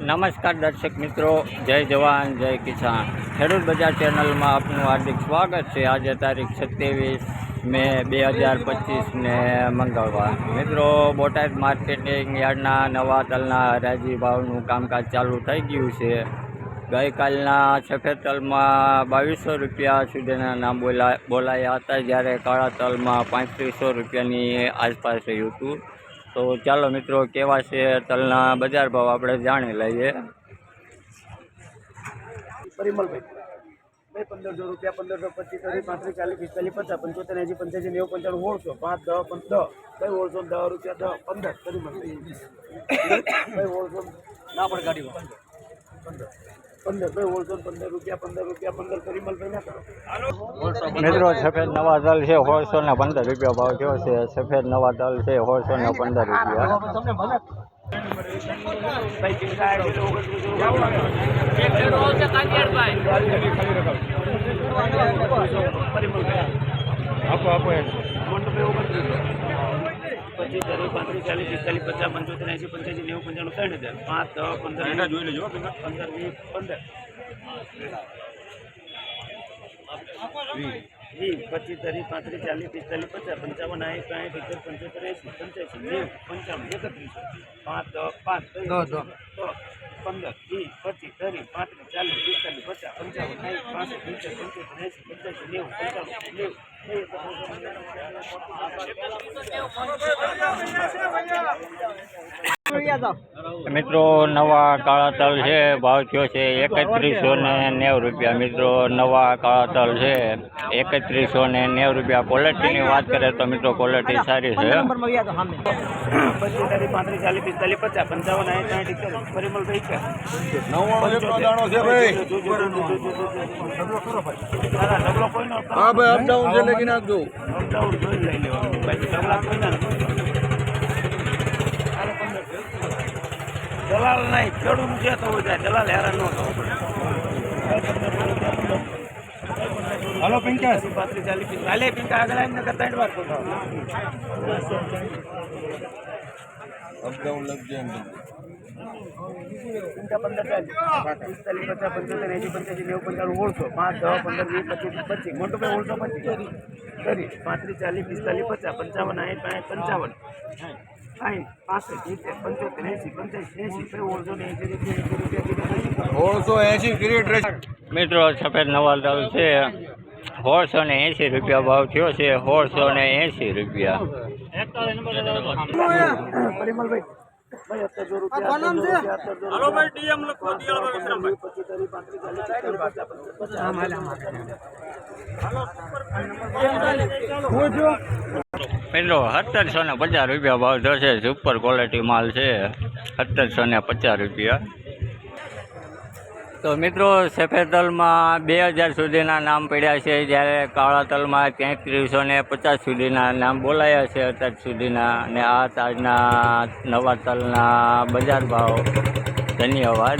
નમસ્કાર દર્શક મિત્રો, જય જવાન, જય કિસાન. ખેડૂત બજાર ચેનલમાં આપનું હાર્દિક સ્વાગત છે. આજે તારીખ સત્યાવીસ મે બે હજાર પચીસને મંગળવાર. મિત્રો, બોટાદ માર્કેટિંગ યાર્ડના નવા તલના હરાજી ભાવનું કામકાજ ચાલુ થઈ ગયું છે. ગઈકાલના સફેદ તલમાં બાવીસો રૂપિયા સુધીના નામ બોલા, બોલાયા હતા, જ્યારે કાળા તલમાં પાંત્રીસો રૂપિયાની આસપાસ રહ્યું હતું. તો ચાલો મિત્રો, કેવા છે તલના બજાર ભાવ આપણે જાણી લઈએ. પરિમલભાઈ ભાઈ પંદરસો રૂપિયા, પંદરસો પચીસ ત્રીસ પાંત્રીસ, ચાલીસ, પિસ્તાલીસ, પચાસ, પંચોતેર, એંસી, પંચ્યાસી, નેવું, પંચાણું સોળસો પાંચ, દસ પંચ દસ ભાઈ ઓળસો દસ રૂપિયા, દસ, પંદર, પરિમલભાઈ. ભાઈ ઓળસો ના પણ પંદર મિત્રો સફેદ નવા તલ છે સોળસો ને પંદર રૂપિયા ભાવ થયો છે. સફેદ નવા તલ છે સોળસો ને પંદર રૂપિયા. આપો આપો પચીસ ત્રીસ પાંત્રીસ ચાલીસ પિસ્તાલીસ પચાસ પંચોતેર એંસી પંચ્યાસી નેવું પંચાણું ત્રણ હજાર. પાંચ દસ પંદર જોઈ લેજો પંદર વીસ પંદર. વીસ પચીસ ત્રીસ પાંત્રીસ ચાલીસ પિસ્તાલીસ પચાસ પંચાવન આઠ સાઠ સિત્તેર પંચોતેર એંસી પંચ્યાસી નેવું પંચાવન એકત્રીસ. પાંચ દસ પાંચ દસ પંદર વીસ પચીસ ત્રીસ પાંત્રીસ ચાલીસ પિસ્તાલીસ પચાસ પંચાવન પાસઠ પંચોતેર મિત્રો નવા કાળા તલ છે ભાવ થયો છે એકત્રીસો ને નેવું રૂપિયા. મિત્રો નવા કાળા તલ છે એકત્રીસો ને નેવું રૂપિયા. ક્વોલિટીની વાત કરીએ તો મિત્રો ક્વોલિટી સારી છે. હા ભાઈ અપડાઉન છે લખી નાખજો. અપડાઉન લઈ લેવાનું. દલાલ નહીં ખેડૂત જે થવું જાય દલાલ હેરાન ન થવું હાલો પિંકાસ પાંત્રીસ ચાલીસ પિસ્તાલીસ હાલે પિંકા આગળ આવીને નકર ત્રણ વાર ખોટા અપડાઉન લખજે એમ પિંકા પંદર ચાલીસ પિસ્તાલીસ પચાસ પંચોતેર એંસી પંચ્યાસી નેવું પંચાણું ઓળસો પાંચ દસ પંદર વીસ પચીસ પચીસ મોટું ભાઈ ઓળસો પચીસ કરી પાંત્રીસ ચાલીસ પિસ્તાલીસ પચાસ પંચાવન સાઠ સાઠ પંચાવન સાઠ પાસઠ સિત્તેર પંચોતેર એંસી પંચ્યાસી એંસી ભાઈ ઓળસો ને એંસી રૂપિયા એંસી રૂપિયા સોળસો એસી ક્રિકેટ રેસ મિત્રો સફેદ નવા તલ છે. સોળસો ને એંસી રૂપિયા ભાવ થયો છે. સોળસો ને એંસી રૂપિયા. પરિમલભાઈ ભાઈ અત્યારસો રૂપિયા હાલો મિત્રો સત્તરસો ને પચાસ રૂપિયા ભાવ થશે. સુપર ક્વોલિટી માલ છે. સત્તરસો ને પચાસ રૂપિયા. તો મિત્રો સફેદ તલમાં બે હજાર સુધીના નામ પડ્યા છે. જ્યારે કાળા તલમાં તેત્રીસો ને પચાસ સુધીના નામ બોલાયા છે, અત્યાર સુધીના. અને આ તાજના નવા તલના બજાર ભાવ. ધન્યવાદ.